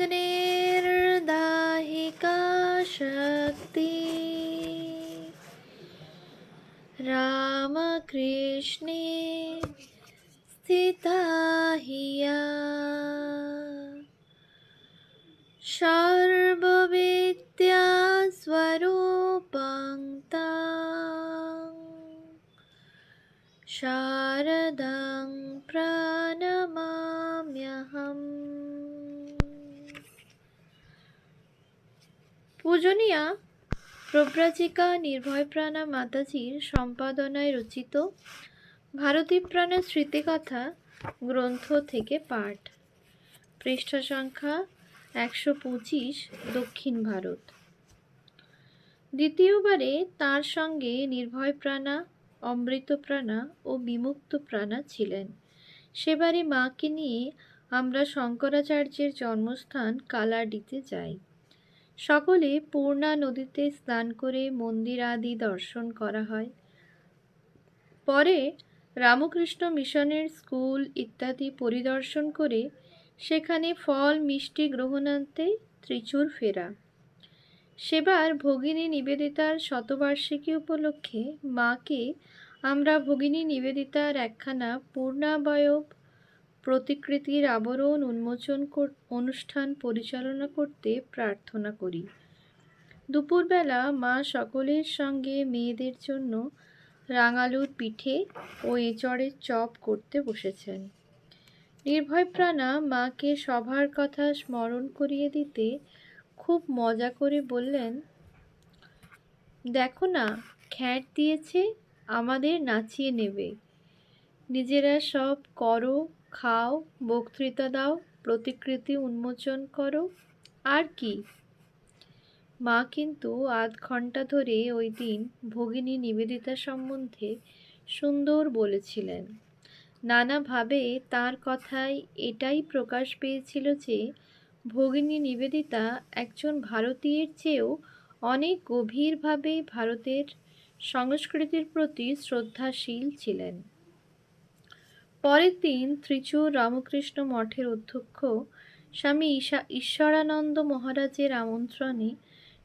अग्निर्दाहिका शक्ति। रामकृष्णे स्थिता हिया। सर्वविद्या स्वरूपङ् পূজনীয়া। প্রব্রাজিকা নির্ভয়প্রাণা মাতাজির সম্পাদনায় রচিত ভারতী প্রাণের স্মৃতিকথা গ্রন্থ থেকে পাঠ। পৃষ্ঠা সংখ্যা একশো পঁচিশ, দক্ষিণ ভারত। দ্বিতীয়বারে তার সঙ্গে নির্ভয় প্রাণা, অমৃত প্রাণা ও বিমুক্ত প্রাণা ছিলেন। সেবারে মাকে নিয়ে আমরা শঙ্করাচার্যের জন্মস্থান কালাডিতে যাই। সকলে পূর্ণা নদীতে স্নান করে মন্দির আদি দর্শন করা হয়। পরে রামকৃষ্ণ মিশনের স্কুল ইত্যাদি পরিদর্শন করে সেখানে ফল, মিষ্টি গ্রহণান্তে ত্রিচুর ফেরা। সেবার ভগিনী নিবেদিতার শতবার্ষিকী উপলক্ষে মাকে আমরা ভগিনী নিবেদিতার একখানা পূর্ণাবয়ব প্রতিকৃতির আবরণ উন্মোচন অনুষ্ঠান পরিচালনা করতে প্রার্থনা করি। দুপুরবেলা মা সকলের সঙ্গে মেয়েদের জন্য রাঙালুর পিঠে ও এঁচড়ের চপ করতে বসেছেন। নির্ভয় প্রাণা মাকে সভার কথা স্মরণ করিয়ে দিতে খুব মজা করে বললেন, দেখো না, খ্যাট দিয়েছে, আমাদের নাচিয়ে নেবে। নিজেরা সব করো খাও, বক্তৃতা দাও, প্রতিকৃতি উন্মোচন করো। আর কি? মা কিন্তু আধ ঘণ্টা ধরে ওই দিন ভগিনী নিবেদিতা সম্বন্ধে সুন্দর বলেছিলেন। নানাভাবে তার কথায় এটাই প্রকাশ পেয়েছিল যে, ভগিনী নিবেদিতা একজন ভারতীয়ের চেয়েও অনেক গভীরভাবে ভারতের সংস্কৃতির প্রতি শ্রদ্ধাশীল ছিলেন। পরের দিন ত্রিচুর রামকৃষ্ণ মঠের অধ্যক্ষ স্বামী ঈশা, ঈশ্বরানন্দ মহারাজের আমন্ত্রণে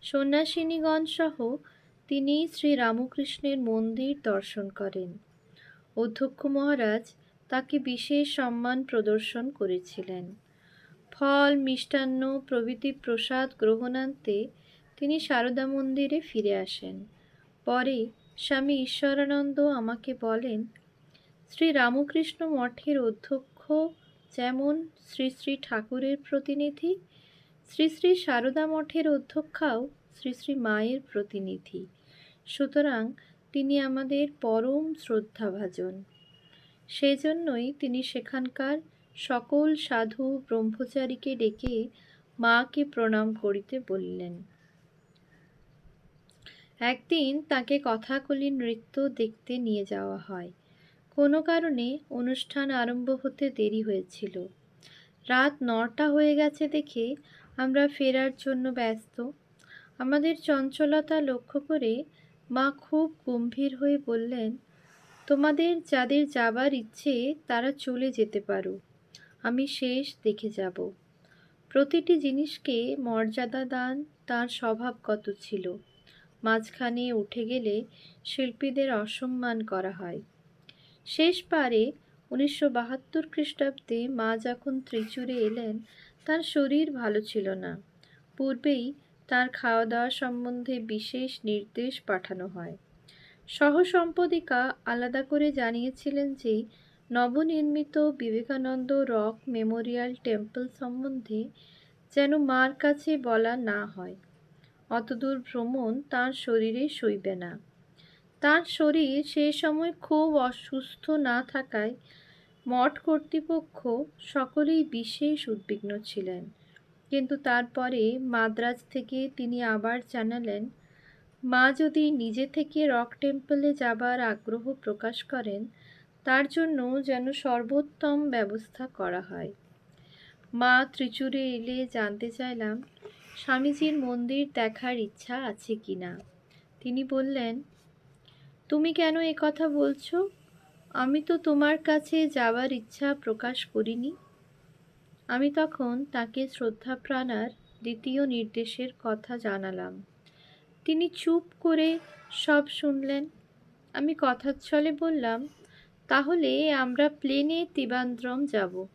সন্ন্যাসিনীগণ সহ তিনি শ্রী রামকৃষ্ণের মন্দির দর্শন করেন। অধ্যক্ষ মহারাজ তাকে বিশেষ সম্মান প্রদর্শন করেছিলেন। ফল, মিষ্টান্ন, প্রভৃতি প্রসাদ গ্রহণান্তে তিনি সারদা মন্দিরে ফিরে আসেন। পরে স্বামী ঈশ্বরানন্দ আমাকে বলেন শ্রী রামকৃষ্ণ মঠের অধ্যক্ষ যেমন শ্রী শ্রী ঠাকুরের প্রতিনিধি, শ্রী শ্রী সারদা মঠের অধ্যক্ষাও শ্রী শ্রী মায়ের প্রতিনিধি। সুতরাং তিনি আমাদের পরম শ্রদ্ধাভাজন। সেজন্যই তিনি সেখানকার সকল সাধু ব্রহ্মচারীকে ডেকে মাকে প্রণাম করিতে বললেন। একদিন তাকে কথাকলি নৃত্য দেখতে নিয়ে যাওয়া হয়। কোনো কারণে অনুষ্ঠান আরম্ভ হতে দেরি হয়েছিল। রাত নটা হয়ে গেছে দেখে আমরা ফেরার জন্য ব্যস্ত। আমাদের চঞ্চলতা লক্ষ্য করে মা খুব গম্ভীর হয়ে বললেন, তোমাদের যাদের যাবার ইচ্ছে, তারা চলে যেতে পারো। আমি শেষ দেখে যাব। প্রতিটি জিনিসকে মর্যাদা দান তার স্বভাবগত ছিল। মাঝখানে উঠে গেলে শিল্পীদের অসম্মান করা হয়। শেষ পারে উনিশশো বাহাত্তর খ্রিস্টাব্দে মা যখন ত্রিচুরে এলেন, তার শরীর ভালো ছিল না। পূর্বেই তার খাওয়া দাওয়া সম্বন্ধে বিশেষ নির্দেশ পাঠানো হয়। সহসম্পাদিকা আলাদা করে জানিয়েছিলেন যে, নবনির্মিত বিবেকানন্দ রক মেমোরিয়াল টেম্পল সম্বন্ধে যেন মার কাছে বলা না হয়। অতদূর ভ্রমণ তার শরীরে সইবে না। তার শরীর সে সময় খুব অসুস্থ না থাকায় মঠ কর্তৃপক্ষ সকলেই বিশেষ উদ্বিগ্ন ছিলেন। কিন্তু তারপরে মাদ্রাজ থেকে তিনি আবার জানালেন, মা যদি নিজে থেকে রক টেম্পলে যাবার আগ্রহ প্রকাশ করেন, তার জন্য যেন সর্বোত্তম ব্যবস্থা করা হয়। মা ত্রিচুরে এলে জানতে চাইলাম, স্বামীজির মন্দির দেখার ইচ্ছা আছে কি না? তিনি বললেন তুমি কেন এ কথা বলছো? আমি তো তোমার কাছে যাওয়ার ইচ্ছা প্রকাশ করিনি। আমি তখন তাকে শ্রদ্ধাপ্রাণার দ্বিতীয় নির্দেশের কথা জানালাম। তিনি চুপ করে সব শুনলেন। আমি কথার ছলে বললাম, তাহলে আমরা প্লেনে তিবান্দ্রম যাব।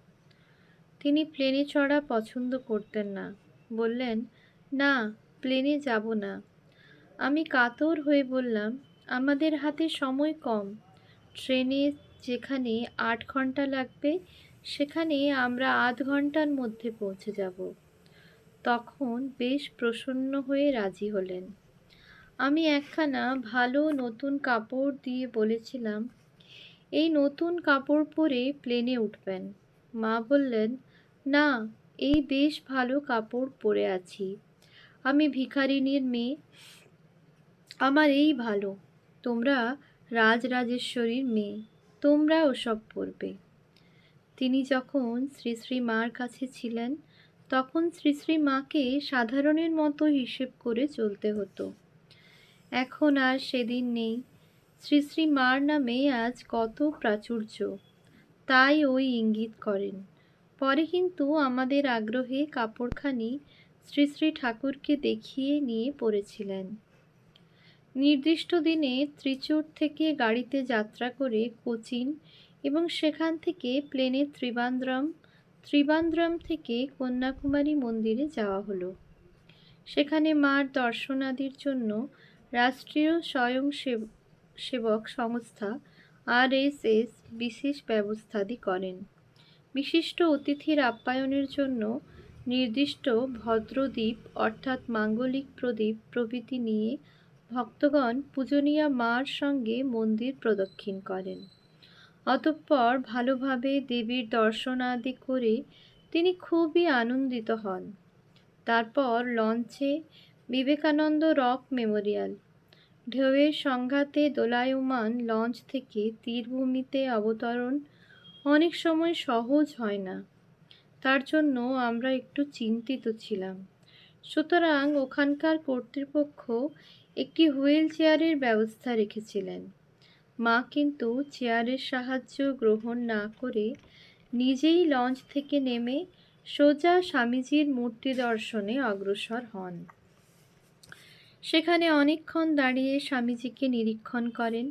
তিনি প্লেনে চড়া পছন্দ করতেন না। বললেন, না, প্লেনে যাব না। আমি কাতর হয়ে বললাম আমাদের হাতে সময় কম। ট্রেনে যেখানে আট ঘণ্টা লাগবে, সেখানে আমরা আধ ঘণ্টার মধ্যে পৌঁছে যাব। তখন বেশ প্রসন্ন হয়ে রাজি হলেন। আমি একখানা ভালো নতুন কাপড় দিয়ে বলেছিলাম, এই নতুন কাপড় পরে প্লেনে উঠবেন। মা বললেন, না, এই বেশ ভালো কাপড় পরে আছি। আমি ভিখারিনীর মেয়ে, আমার এই ভালো। তোমরা রাজরাজেশ্বরীর মেয়ে তোমরা ওসব পড়বে। তিনি যখন শ্রী শ্রী মার কাছে ছিলেন, তখন শ্রী শ্রী মাকে সাধারণের মতো হিসেব করে চলতে হতো। এখন আর সেদিন নেই। শ্রী শ্রী মার নামে আজ কত প্রাচুর্য, তাই ওই ইঙ্গিত করেন। পরে কিন্তু আমাদের আগ্রহে কাপড়খানি শ্রী শ্রী ঠাকুরকে দেখিয়ে নিয়ে পড়েছিলেন। নির্দিষ্ট দিনে ত্রিচূর থেকে গাড়িতে যাত্রা করে কোচিন এবং সেখান থেকে প্লেনে ত্রিবান্দ্রম ত্রিবান্দ্রম থেকে কন্যাকুমারী মন্দিরে যাওয়া হলো। সেখানে মার দর্শনাদির জন্য রাষ্ট্রীয় স্বয়ং সেবক সংস্থা আরএসএস বিশেষ ব্যবস্থাদি করেন। বিশিষ্ট অতিথির আপ্যায়নের জন্য নির্দিষ্ট ভদ্রদ্বীপ অর্থাৎ মাঙ্গলিক প্রদীপ প্রভৃতি নিয়ে ভক্তগণ পূজনীয়া মার সঙ্গে মন্দির প্রদক্ষিণ করেন। অতঃপর ভালোভাবে দেবীর দর্শনাদি করে তিনি খুবই আনন্দিত হন। তারপর লঞ্চে বিবেকানন্দ রক মেমোরিয়াল, ঢেউয়ের সংঘাতে দোলায়মান লঞ্চ থেকে তীরভূমিতে অবতরণ অনেক সময় সহজ হয় না। তার জন্য আমরা একটু চিন্তিত ছিলাম। সুতরাং ওখানকার কর্তৃপক্ষ একটি হুইল চেয়ারের ব্যবস্থা রেখেছিলেন। মা কিন্তু চেয়ারের সাহায্য গ্রহণ না করে নিজেই লঞ্চ থেকে নেমে সোজা স্বামীজির মূর্তি দর্শনে অগ্রসর হন। সেখানে অনেকক্ষণ দাঁড়িয়ে স্বামীজিকে নিরীক্ষণ করেন।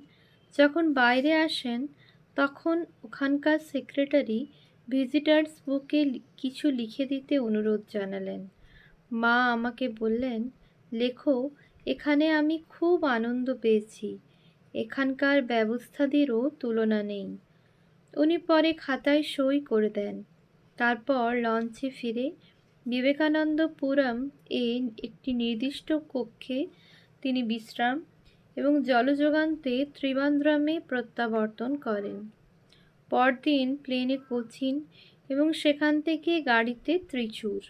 যখন বাইরে আসেন, তখন ওখানকার সেক্রেটারি ভিজিটার্স বুকে কিছু লিখে দিতে অনুরোধ জানালেন। মা আমাকে বললেন, লেখো এখানে আমি খুব আনন্দ পেয়েছি। এখানকার ব্যবস্থাদেরও তুলনা নেই। উনি পরে খাতায় সই করে দেন। তারপর লঞ্চে ফিরে বিবেকানন্দপুরম এ একটি নির্দিষ্ট কক্ষে তিনি বিশ্রাম এবং জলযোগান্তে ত্রিবান্দ্রমে প্রত্যাবর্তন করেন। পরদিন প্লেনে কোচিন এবং সেখান থেকে গাড়িতে ত্রিচুর।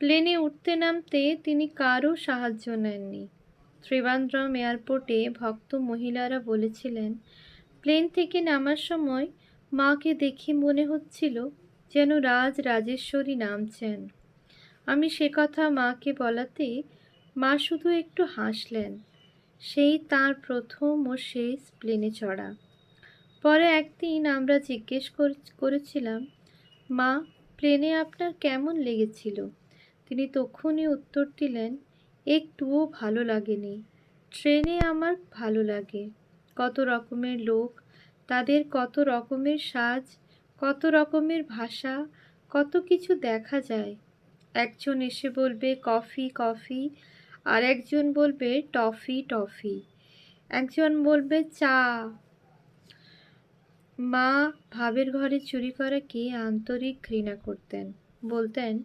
প্লেনে উঠতে নামতে তিনি কারও সাহায্য নেননি। ত্রিবান্দ্রম এয়ারপোর্টে ভক্ত মহিলারা বলেছিলেন, প্লেন থেকে নামার সময় মাকে দেখে মনে হচ্ছিল যেন রাজ রাজেশ্বরী নামছেন। আমি সে কথা মাকে বলাতে মা শুধু একটু হাসলেন। সেই তার প্রথম ও শেষ প্লেনে চড়া। পরে একদিন আমরা জিজ্ঞেস করেছিলাম, মা, প্লেনে আপনার কেমন লেগেছিল? তিনি তখনই উত্তর দিলেন, একটুও ভালো লাগেনি। ট্রেনে আমার ভালো লাগে। কত রকমের লোক, তাদের কত রকমের সাজ, কত রকমের ভাষা, কত কিছু দেখা যায়। একজন এসে বলবে, কফি কফি আর একজন বলবে, টফি টফি একজন বলবে, চা মা ভাবের ঘরে চুরি করাকে আন্তরিক ঘৃণা করতেন। বলতেন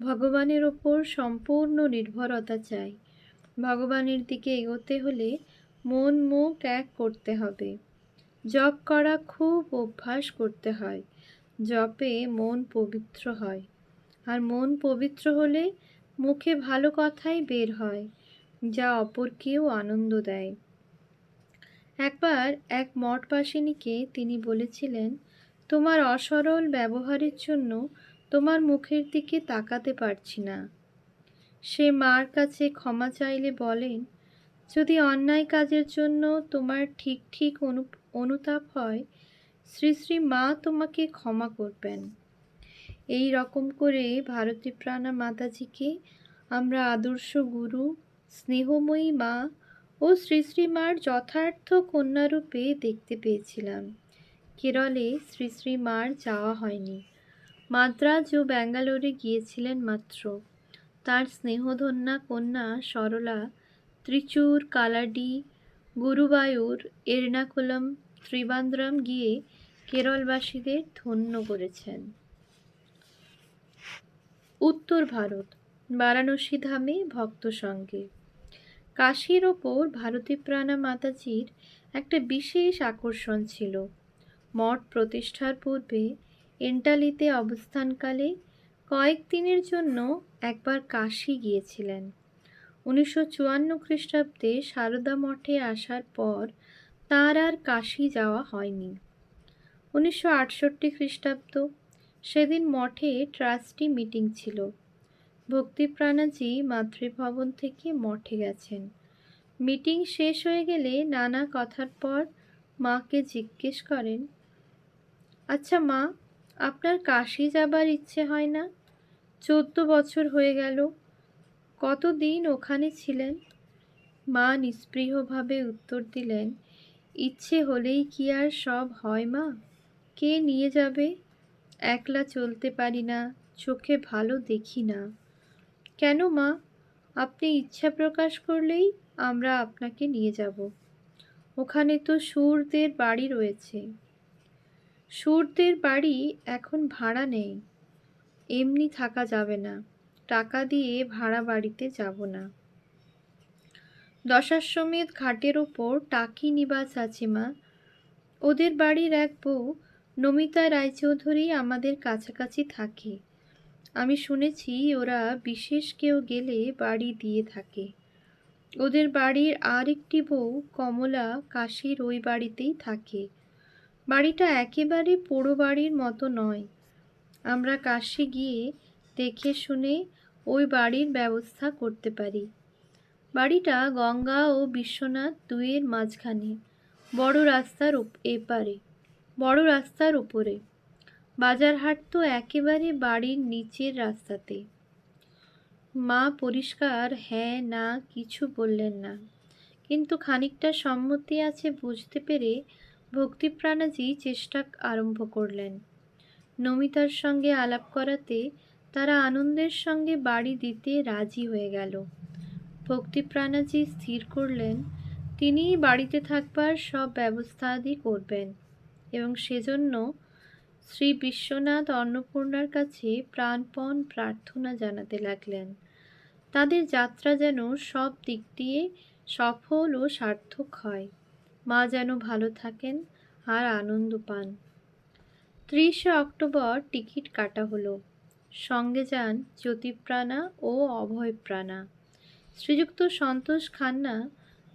ভগবানের ওপর সম্পূর্ণ নির্ভরতা চাই। ভগবানের দিকে এগোতে হলে মন মুখ এক করতে হবে। জপ করা খুব অভ্যাস করতে হয়। জপে মন পবিত্র হয়। আর মন পবিত্র হলে মুখে ভালো কথাই বের হয়, যা অপরকেও আনন্দ দেয়। একবার এক মঠবাসিনীকে তিনি বলেছিলেন, তোমার অসরল ব্যবহারের জন্য তোমার মুখের দিকে তাকাতে পারছি না। সে মার কাছে ক্ষমা চাইলে বলেন, যদি অন্যায় কাজের জন্য তোমার ঠিক ঠিক অনু, অনুতাপ হয়, শ্রী শ্রী মা তোমাকে ক্ষমা করবেন। এই রকম করে ভারতী প্রাণা মাতাজিকে আমরা আদর্শ গুরু, স্নেহময়ী মা ও শ্রী মার যথার্থ কন্যারূপে দেখতে পেয়েছিলাম। কেরলে শ্রী মার যাওয়া হয়নি। মাদ্রাজ ও ব্যাঙ্গালোরে গিয়েছিলেন মাত্র। তার স্নেহধন্যা কন্যা সরলা, ত্রিচুর, কালাডি, গুরুবায়ুর, এর্নাকুলম, ত্রিবান্দ্রম গিয়ে কেরলবাসীদের ধন্য করেছেন। উত্তর ভারত, বারাণসী ধামে ভক্ত সঙ্গে। কাশীর ওপর ভারতী প্রাণা মাতাজির একটা বিশেষ আকর্ষণ ছিল। মঠ প্রতিষ্ঠার পূর্বে এন্টালিতে অবস্থানকালে কয়েকদিনের জন্য একবার কাশি গিয়েছিলেন। উনিশশো চুয়ান্ন খ্রিস্টাব্দে সারদা মঠে আসার পর তার আর কাশি যাওয়া হয়নি। উনিশশো আটষট্টি খ্রিস্টাব্দ, সেদিন মঠে ট্রাস্টি মিটিং ছিল। ভক্তিপ্রাণাজি মাতৃভবন থেকে মঠে গেছেন। মিটিং শেষ হয়ে গেলে নানা কথার পর মাকে জিজ্ঞেস করেন আচ্ছা মা আপনার কাশি যাবার ইচ্ছে হয় না? চোদ্দ বছর হয়ে গেল। কতদিন ওখানে ছিলেন? মা নিস্পৃহভাবে উত্তর দিলেন, ইচ্ছে হলেই কি আর সব হয় মা? কে নিয়ে যাবে? একলা চলতে পারি না, চোখে ভালো দেখি না। কেন মা? আপনি ইচ্ছা প্রকাশ করলেই আমরা আপনাকে নিয়ে যাব। ওখানে তো সুরদের বাড়ি রয়েছে। সুরদের বাড়ি এখন ভাড়া নেই। এমনি থাকা যাবে না। টাকা দিয়ে ভাড়া বাড়িতে যাব না। দশাশ্বমেধ ঘাটের ওপর টাকি নিবাস আছে মা। ওদের বাড়ির এক বউ নমিতা রায়চৌধুরী আমাদের কাছাকাছি থাকে। আমি শুনেছি ওরা বিশেষ কেউ গেলে বাড়ি দিয়ে থাকে। ওদের বাড়ির আর একটি বউ কমলা কাশির ওই বাড়িতেই থাকে। বাড়িটা একেবারে পোড়ো বাড়ির মতো নয়। আমরা কাশি গিয়ে দেখে শুনে ওই বাড়ির ব্যবস্থা করতে পারি। বাড়িটা গঙ্গা ও বিশ্বনাথ দুয়ের মাঝখানে, বড় রাস্তার এপারে, বড় রাস্তার উপরে বাজারহাট তো একেবারে বাড়ির নিচের রাস্তাতে। মা পরিষ্কার হ্যাঁ না কিছু বললেন না। কিন্তু খানিকটা সম্মতি আছে বুঝতে পেরে ভক্তিপ্রাণাজি চেষ্টা আরম্ভ করলেন। নমিতার সঙ্গে আলাপ করাতে তারা আনন্দের সঙ্গে বাড়ি দিতে রাজি হয়ে গেল। ভক্তিপ্রাণাজি স্থির করলেন, তিনিই বাড়িতে থাকবার সব ব্যবস্থা আদি করবেন এবং সেজন্য শ্রী বিশ্বনাথ অন্নপূর্ণার কাছে প্রাণপণ প্রার্থনা জানাতে লাগলেন। তাদের যাত্রা যেন সব দিক দিয়ে সফল ও সার্থক হয়। মা যেন ভালো থাকেন আর আনন্দ পান। ত্রিশে অক্টোবর টিকিট কাটা হলো। সঙ্গে যান জ্যোতিপ্রাণা ও অভয়প্রাণা। শ্রীযুক্ত সন্তোষ খান্না,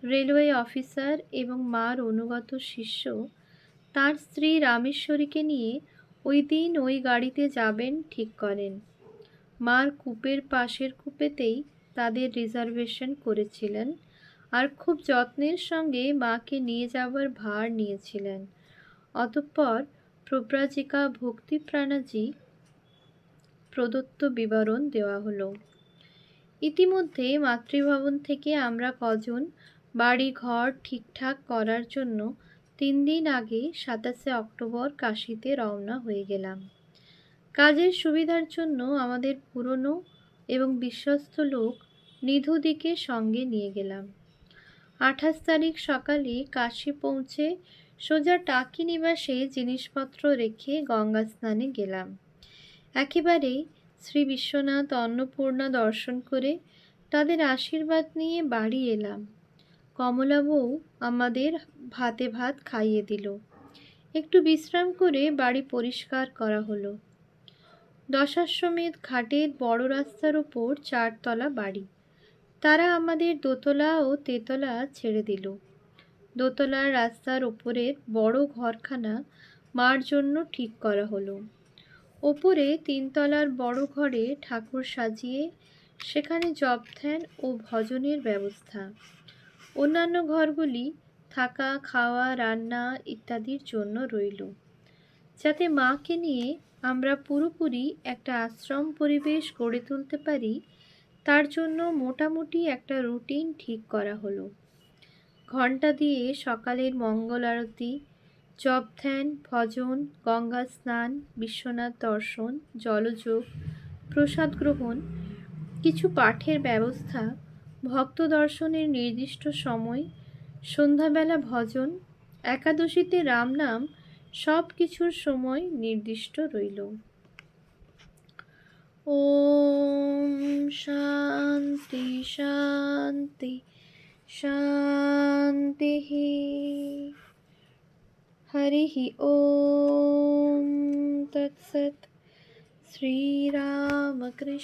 রেলওয়ে অফিসার এবং মার অনুগত শিষ্য, তার স্ত্রী রামেশ্বরীকে নিয়ে ওই দিন ওই গাড়িতে যাবেন ঠিক করেন। মার কূপের পাশের কূপেতেই তাদের রিজার্ভেশন করেছিলেন আর খুব যত্নের সঙ্গে মাকে নিয়ে যাবার ভার নিয়েছিলেন। অতঃপর প্রব্রাজিকা ভক্তিপ্রাণাজি প্রদত্ত বিবরণ দেওয়া হলো। ইতিমধ্যে মাতৃভবন থেকে আমরা কজন বাড়ি ঘর ঠিকঠাক করার জন্য তিন দিন আগে সাতাশে অক্টোবর কাশিতে রওনা হয়ে গেলাম। কাজের সুবিধার জন্য আমাদের পুরনো এবং বিশ্বস্ত লোক নিধুদিকে সঙ্গে নিয়ে গেলাম। আঠাশ তারিখ সকালে কাশি পৌঁছে সোজা টাকি নিবাসে জিনিসপত্র রেখে গঙ্গা স্নানে গেলাম। একেবারে শ্রী বিশ্বনাথ অন্নপূর্ণা দর্শন করে তাদের আশীর্বাদ নিয়ে বাড়ি এলাম। কমলা বউ আমাদের ভাতে ভাত খাইয়ে দিল। একটু বিশ্রাম করে বাড়ি পরিষ্কার করা হলো। দশাশ্বমেধ ঘাটের বড় রাস্তার ওপর চারতলা বাড়ি। তারা আমাদের দোতলা ও তেতলা ছেড়ে দিল। দোতলার রাস্তার ওপরের বড় ঘরখানা মার জন্য ঠিক করা হলো। ওপরে তিনতলার বড় ঘরে ঠাকুর সাজিয়ে সেখানে জপধ্যান ও ভজনের ব্যবস্থা। অন্যান্য ঘরগুলি থাকা, খাওয়া, রান্না ইত্যাদির জন্য রইল। যাতে মাকে নিয়ে আমরা পুরোপুরি একটা আশ্রম পরিবেশ গড়ে তুলতে পারি তার জন্য মোটামুটি একটা রুটিন ঠিক করা হলো। ঘণ্টা দিয়ে সকালের মঙ্গল আরতি, জপ ধ্যান, ভজন, গঙ্গা স্নান, বিশ্বনাথ দর্শন, জলযোগ, প্রসাদ গ্রহণ, কিছু পাঠের ব্যবস্থা, ভক্ত দর্শনের নির্দিষ্ট সময়, সন্ধ্যাবেলা ভজন, একাদশীতে রামনাম, সব কিছুর সময় নির্দিষ্ট রইল। शांति शांति हरि ही ओम तत्सत। श्री रामकृष्णार्पणमस्तु